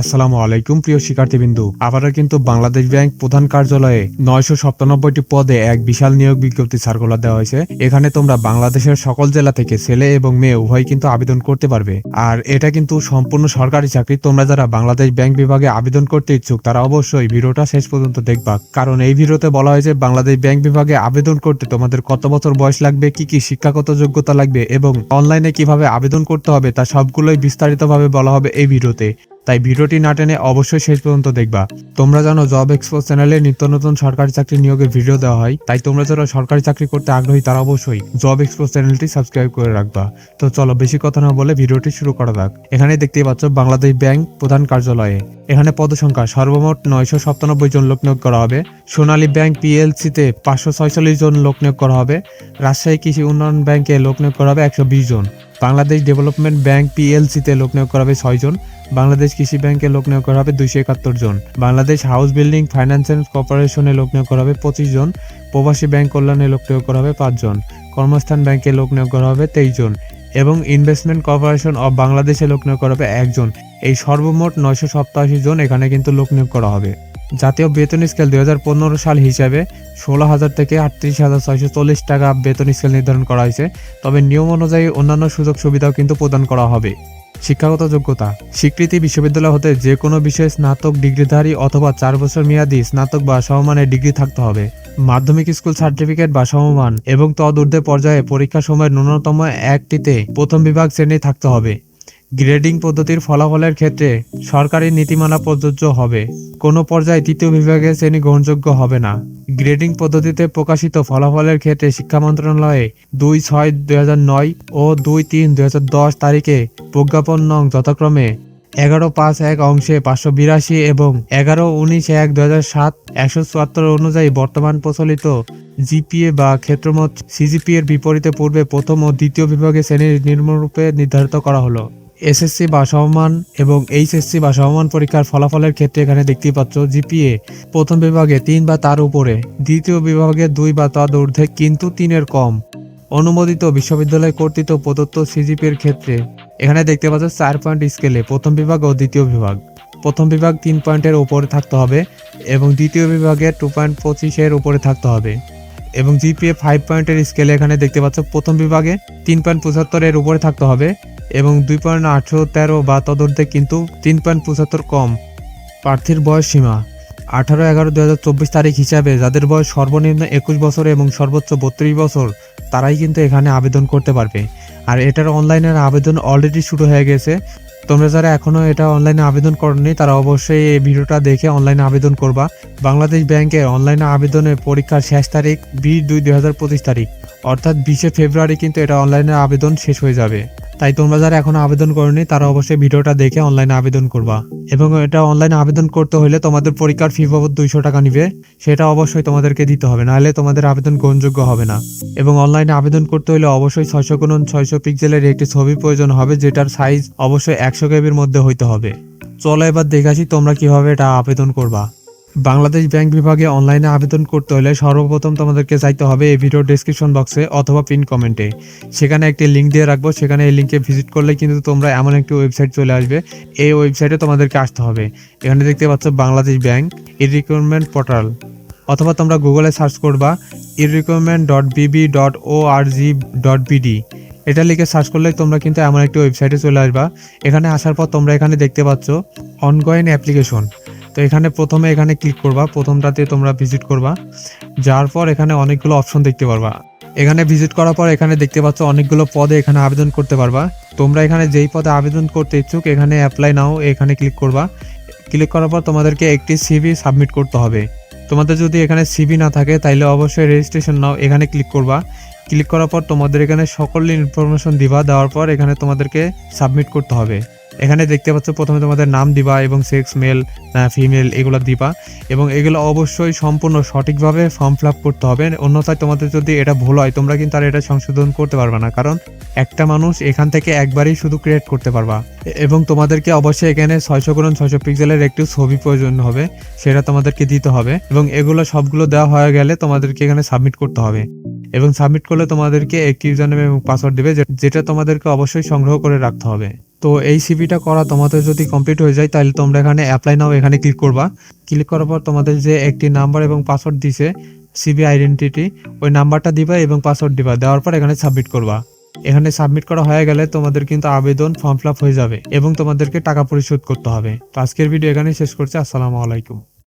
আসসালামু আলাইকুম, প্রিয় শিক্ষার্থীবৃন্দু। আবারও কিন্তু বাংলাদেশ ব্যাংক প্রধান কার্যালয়ে নয়শো সাতানব্বইটি পদে এক বিশাল নিয়োগ বিজ্ঞপ্তি সার্কুলার দেওয়া হয়েছে। এখানে তোমরা বাংলাদেশের সকল জেলা থেকে ছেলে এবং মেয়ে উভয় কিন্তু আবেদন করতে পারবে। আর এটা কিন্তু সম্পূর্ণ সরকারি চাকরি। তোমরা যারা বাংলাদেশ ব্যাংক বিভাগে আবেদন করতে ইচ্ছুক, তারা অবশ্যই ভিডিওটা শেষ পর্যন্ত দেখবা। কারণ এই ভিডিওতে বলা হয়েছে, বাংলাদেশ ব্যাংক বিভাগে আবেদন করতে তোমাদের কত বছর বয়স লাগবে, কি কি শিক্ষাগত যোগ্যতা লাগবে এবং অনলাইনে কীভাবে আবেদন করতে হবে, তা সবগুলোই বিস্তারিতভাবে বলা হবে এই ভিডিওতে। তাই ভিডিওটি না টেনে অবশ্যই শেষ পর্যন্ত দেখবা। তোমরা জানো জব এক্সপো চ্যানেলে নিত্য নতুন সরকারি চাকরি নিয়োগের ভিডিও দেওয়া হয়। তাই তোমরা যারা সরকারি চাকরি করতে আগ্রহী, তারা অবশ্যই জব এক্সপো চ্যানেলটি সাবস্ক্রাইব করে রাখবা। তো চলো, বেশি কথা না বলে ভিডিওটি শুরু করা যাক। এখানে দেখতেই পাচ্ছ, বাংলাদেশ ব্যাংক প্রধান কার্যালয়ে। এখানে পদসংখ্যা, সর্বমোট নয়শো সাতানব্বই জন লোক নিয়োগ করা হবে। সোনালী ব্যাংক পিএলসিতে পাঁচশো ছয়চল্লিশ জন লোক নিয়োগ করা হবে। রাজশাহী কৃষি উন্নয়ন ব্যাংকে লোক নিয়োগ করা হবে একশো বিশ জন। বাংলাদেশ ডেভেলপমেন্ট ব্যাংক পিএলসিতে লোক নিয়োগ করা হবে ছয় জন। বাংলাদেশ কৃষি ব্যাংকে লোক নিয়োগ করা হবে দুইশো একাত্তর জন। Bangladesh house building finance and কর্পোরেশনে লোক নিয়োগ করা হবে পঁচিশ জন। প্রবাসী ব্যাংক কল্যাণে লোক নিয়োগ করা হবে পাঁচজন কর্মস্থান ব্যাংকে লোক নিয়োগ করা হবে তেইশ জন এবং ইনভেস্টমেন্ট কর্পোরেশন অব বাংলাদেশে লোক নিয়োগ করা হবে একজন এই সর্বমোট নয়শো সপ্তাশি জন এখানে কিন্তু লোক নিয়োগ করা হবে। জাতীয় বেতন স্কেল দুই হাজার পনেরো সাল হিসাবে ষোলো হাজার থেকে আটত্রিশ হাজার ছয়শো চল্লিশ টাকা বেতন স্কেল নির্ধারণ করা হয়েছে। তবে নিয়ম অনুযায়ী অন্যান্য সুযোগ সুবিধাও কিন্তু প্রদান করা হবে। শিক্ষাগত যোগ্যতা স্বীকৃতি বিশ্ববিদ্যালয় হতে যে কোনো বিষয়ে স্নাতক ডিগ্রিধারী অথবা চার বছর মেয়াদী স্নাতক বা সমমানের ডিগ্রি থাকতে হবে। মাধ্যমিক স্কুল সার্টিফিকেট বা সমমান এবং তদূর্ধ্বে পর্যায়ে পরীক্ষা সময়ের ন্যূনতম একটিতে প্রথম বিভাগ শ্রেণি থাকতে হবে। গ্রেডিং পদ্ধতির ফলাফলের ক্ষেত্রে সরকারি নীতিমালা প্রযোজ্য হবে। কোনো পর্যায়ে তৃতীয় বিভাগের শ্রেণি গ্রহণযোগ্য হবে না। গ্রেডিং পদ্ধতিতে প্রকাশিত ফলাফলের ক্ষেত্রে শিক্ষা মন্ত্রণালয়ে দুই ছয় দুই নয় ও দুই তিন দুই দশ তারিখে প্রজ্ঞাপন নং যথাক্রমে এগারো পাঁচ এক অংশে পাঁচশো বিরাশি এবং এগারো উনিশ এক দু হাজার সাত একশো চুয়াত্তর অনুযায়ী বর্তমান প্রচলিত জিপিএ বা ক্ষেত্রমত সিজিপি এর বিপরীতে পূর্বে প্রথম ও দ্বিতীয় বিভাগে শ্রেণির নির্মরূপে নির্ধারিত করা হলো। এসএসসি বা সমমান এবং এইচএসসি বা সমমান পরীক্ষার ফলাফলের ক্ষেত্রে এখানে দেখতে পাচ্ছ জিপিএ প্রথম বিভাগে তিন বা তার উপরে, দ্বিতীয় বিভাগে দুই বা তার ঊর্ধ্বে কিন্তু তিনের কম। অনুমোদিত বিশ্ববিদ্যালয় কর্তৃক প্রদত্ত সিজিপি এর ক্ষেত্রে এখানে দেখতে পাচ্ছ চার পয়েন্ট স্কেলে প্রথম বিভাগ ও দ্বিতীয় বিভাগ। প্রথম বিভাগ তিন পয়েন্টের উপরে থাকতে হবে এবং দ্বিতীয় বিভাগে টু পয়েন্ট পঁচিশের উপরে থাকতে হবে এবং জিপিএ ফাইভ পয়েন্টের স্কেলে এখানে দেখতে পাচ্ছ প্রথম বিভাগে তিন পয়েন্ট পঁচাত্তরের উপরে থাকতে হবে এবং দুই পয়েন্ট আটশো তেরো বা তদর্ধে কিন্তু তিন পয়েন্ট পঁচাত্তর কম। প্রার্থীর বয়স সীমা, আঠারো, এগারো দু হাজার চব্বিশ তারিখ হিসাবে যাদের বয়স সর্বনিম্ন একুশ বছর এবং সর্বোচ্চ বত্রিশ বছর, তারাই কিন্তু এখানে আবেদন করতে পারবে। আর এটার অনলাইনের আবেদন অলরেডি শুরু হয়ে গেছে। তোমরা যারা এখনও এটা অনলাইনে আবেদন করনি, তারা অবশ্যই এই ভিডিওটা দেখে অনলাইনে আবেদন করবা। বাংলাদেশ ব্যাংকের অনলাইনে আবেদনের পরীক্ষার শেষ তারিখ বিশ দুই দুই হাজার পঁচিশ তারিখ। অর্থাৎ বিশে ফেব্রুয়ারি কিন্তু এটা অনলাইনে আবেদন শেষ হয়ে যাবে। তাই তোমরা যারা এখনও আবেদন করনি, তারা অবশ্যই ভিডিওটা দেখে অনলাইনে আবেদন করবা। এবং এটা অনলাইনে আবেদন করতে হলে তোমাদের পরীক্ষার ফি বাবদ দুইশো টাকা নিবে। সেটা অবশ্যই তোমাদেরকে দিতে হবে, নাহলে তোমাদের আবেদন গ্রহণযোগ্য হবে না। এবং অনলাইনে আবেদন করতে হলে অবশ্যই ছয়শো গুণন ছয়শো পিক্সেলের একটি ছবি প্রয়োজন হবে, যেটার সাইজ অবশ্যই একশো কেবির মধ্যে হইতে হবে। চলো এবার দেখাছি তোমরা কীভাবে এটা আবেদন করবা। বাংলাদেশ ব্যাংক বিভাগে অনলাইনে আবেদন করতে হলে সর্বপ্রথম তোমাদেরকে চাইতে হবে এই ভিডিও ডেসক্রিপশন বক্সে অথবা পিন কমেন্টে সেখানে একটি লিঙ্ক দিয়ে রাখব, সেখানে এই লিঙ্কে ভিজিট করলে কিন্তু তোমরা এমন একটি ওয়েবসাইট চলে আসবে। এই ওয়েবসাইটে তোমাদেরকে আসতে হবে। এখানে দেখতে পাচ্ছ Bangladesh bank e recruitment portal. অথবা তোমরা গুগলে সার্চ করবা e recruitment dot BB dot O R G dot BD এটা লিখে সার্চ করলে তোমরা কিন্তু এমন একটি ওয়েবসাইটে চলে আসবা। এখানে আসার পর তোমরা এখানে দেখতে পাচ্ছ অনগোয়িং অ্যাপ্লিকেশন তো এখানে প্রথমে এখানে ক্লিক করবা। প্রথমটাতে তোমরা ভিজিট করবা। যার পর এখানে অনেকগুলো অপশন দেখতে পারবা। এখানে ভিজিট করার পর এখানে দেখতে পাচ্ছ অনেকগুলো পদে এখানে আবেদন করতে পারবা। তোমরা এখানে যেই পদে আবেদন করতে ইচ্ছুক, এখানে অ্যাপ্লাই নাও এখানে ক্লিক করবা। ক্লিক করার পর তোমাদেরকে একটি সিভি সাবমিট করতে হবে। তোমাদের যদি এখানে সিভি না থাকে, তাইলে অবশ্যই রেজিস্ট্রেশন নাও, এখানে ক্লিক করবা। ক্লিক করার পর তোমাদের এখানে সকল ইনফরমেশন দিবা, দেওয়ার পর এখানে তোমাদেরকে সাবমিট করতে হবে। এখানে দেখতে পাচ্ছ, প্রথমে তোমাদের নাম দিবা এবং সেক্স মেল ফিমেল এগুলো দিবা এবং এগুলো অবশ্যই সম্পূর্ণ সঠিকভাবে ফর্ম ফিল করতে হবে। অন্যথায় তোমাদের যদি এটা ভুল হয়, তোমরা কিন্তু আর এটা সংশোধন করতে পারবে না, কারণ একটা মানুষ এখান থেকে একবারই শুধু ক্রিয়েট করতে পারবা। এবং তোমাদেরকে অবশ্যই এখানে ছয়শো গুণ ছয়শো পিক্সেলের একটি ছবি প্রয়োজন হবে, সেটা তোমাদেরকে দিতে হবে এবং এগুলো সবগুলো দেওয়া হয়ে গেলে তোমাদেরকে এখানে সাবমিট করতে হবে। এবং সাবমিট করলে তোমাদেরকে একটি ইউজারনেম এবং পাসওয়ার্ড দেবে যেটা তোমাদেরকে অবশ্যই সংগ্রহ করে রাখতে হবে। তো এই সিভিটা করা তোমাদের যদি কমপ্লিট হয়ে যায়, তাহলে তোমরা এখানে অ্যাপ্লাই নাও, এখানে ক্লিক করবা। ক্লিক করার পর তোমাদের যে একটি নাম্বার এবং পাসওয়ার্ড দিছে সিবি আইডেন্টিটি ওই নাম্বারটা দিবা এবং পাসওয়ার্ড দিবা। দেওয়ার পর এখানে সাবমিট করবা। এখানে সাবমিট করা হয়ে গেলে তোমাদের কিন্তু আবেদন ফর্ম ফিল হয়ে যাবে এবং তোমাদেরকে টাকা পরিশোধ করতে হবে। তো আজকের ভিডিও এখানে শেষ করছি। আসসালামু আলাইকুম।